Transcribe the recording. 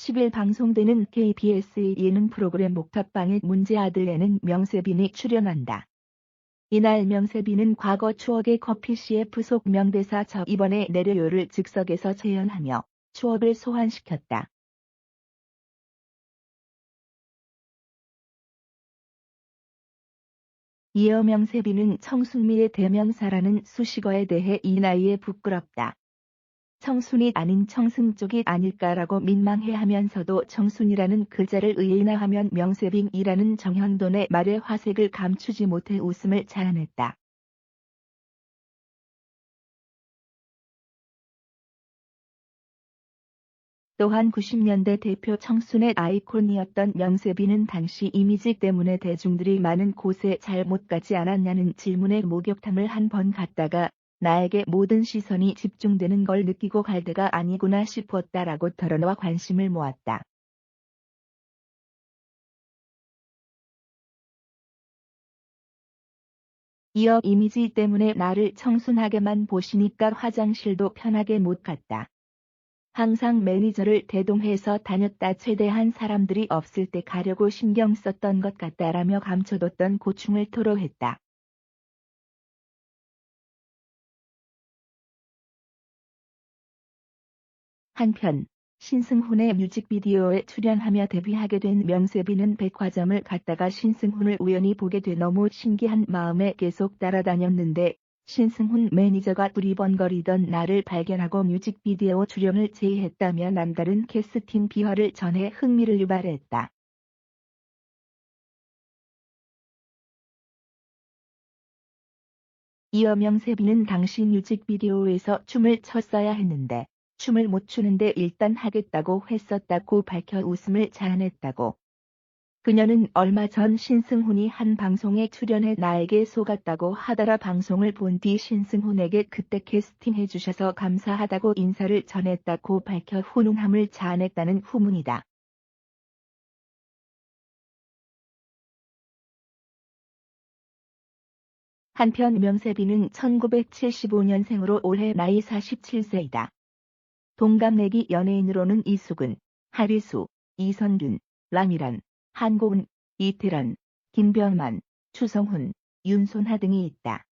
10일 방송되는 KBS의 예능 프로그램 목탑방의 문제 아들에는 명세빈이 출연한다. 이날 명세빈은 과거 추억의 커피 CF 속 명대사 저 이번에 내려요를 즉석에서 재연하며 추억을 소환시켰다. 이어 명세빈은 청순미의 대명사라는 수식어에 대해 이 나이에 부끄럽다. 청순이 아닌 청승 쪽이 아닐까라고 민망해하면서도 청순이라는 글자를 의인화하면 명세빈이라는 정현돈의 말의 화색을 감추지 못해 웃음을 자아냈다. 또한 90년대 대표 청순의 아이콘이었던 명세빈은 당시 이미지 때문에 대중들이 많은 곳에 잘 못 가지 않았냐는 질문에 목욕탕을 한 번 갔다가 나에게 모든 시선이 집중되는 걸 느끼고 갈 때가 아니구나 싶었다라고 털어놓아 관심을 모았다. 이어 이미지 때문에 나를 청순하게만 보시니까 화장실도 편하게 못 갔다. 항상 매니저를 대동해서 다녔다 최대한 사람들이 없을 때 가려고 신경 썼던 것 같다라며 감춰뒀던 고충을 토로했다. 한편 신승훈의 뮤직비디오에 출연하며 데뷔하게 된 명세빈은 백화점을 갔다가 신승훈을 우연히 보게 돼 너무 신기한 마음에 계속 따라다녔는데 신승훈 매니저가 두리번거리던 나를 발견하고 뮤직비디오 출연을 제의했다며 남다른 캐스팅 비화를 전해 흥미를 유발했다. 이어 명세빈은 당시 뮤직비디오에서 춤을 췄어야 했는데 춤을 못 추는데 일단 하겠다고 했었다고 밝혀 웃음을 자아냈다고. 그녀는 얼마 전 신승훈이 한 방송에 출연해 나에게 속았다고 하더라 방송을 본 뒤 신승훈에게 그때 캐스팅해 주셔서 감사하다고 인사를 전했다고 밝혀 훈훈함을 자아냈다는 후문이다. 한편 명세빈은 1975년생으로 올해 나이 47세이다. 동갑내기 연예인으로는 이수근, 하리수, 이선균, 라미란, 한고은, 이태란, 김병만, 추성훈, 윤손하 등이 있다.